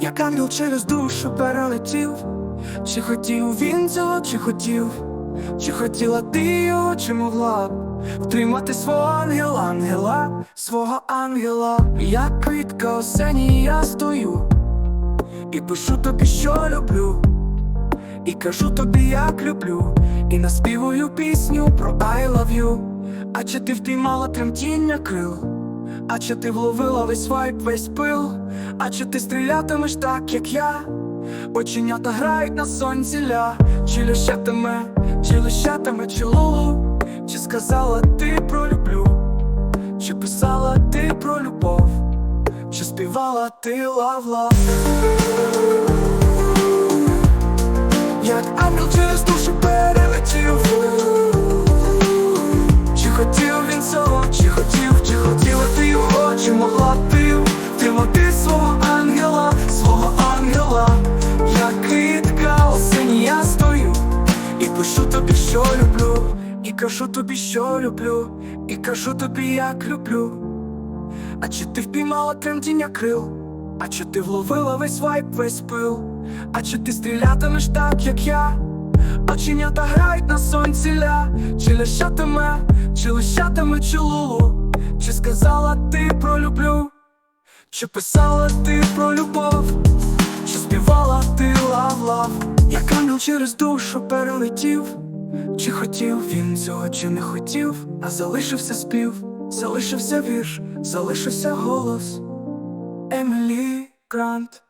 як ангел через душу перелетів. Чи хотів він цього, чи хотів, чи хотіла ти його, чи могла втримати свого ангела, ангела, свого ангела, як квітка осені, я стою і пишу тобі, що люблю, і кажу тобі, як люблю, і наспівую пісню про I love you А чи ти втримала тремтіння крил? А чи ти вловила весь вайб, весь пил? А чи ти стрілятимеш так, як я? Оченята грають на сонці ля Чи лишатиме, чи лишатиме чолову? Чи сказала ти про люблю? Чи писала ти про любов? Чи співала ти лав-лав? Пишу тобі, що люблю, і кажу тобі, що люблю, і кажу тобі, як люблю. А чи ти впіймала тремтіння крил? А чи ти вловила весь вайб, весь пил? А чи ти стрілятимеш так, як я? Оченята грають на сонці ля Чи лишатиме, чи лишатиме чолулу? Чи сказала ти про люблю? Чи писала ти про любов? Ангел через душу перелетів? Чи хотів він цього, чи не хотів, а залишився спів, залишився вірш, залишився голос. Емілі Грант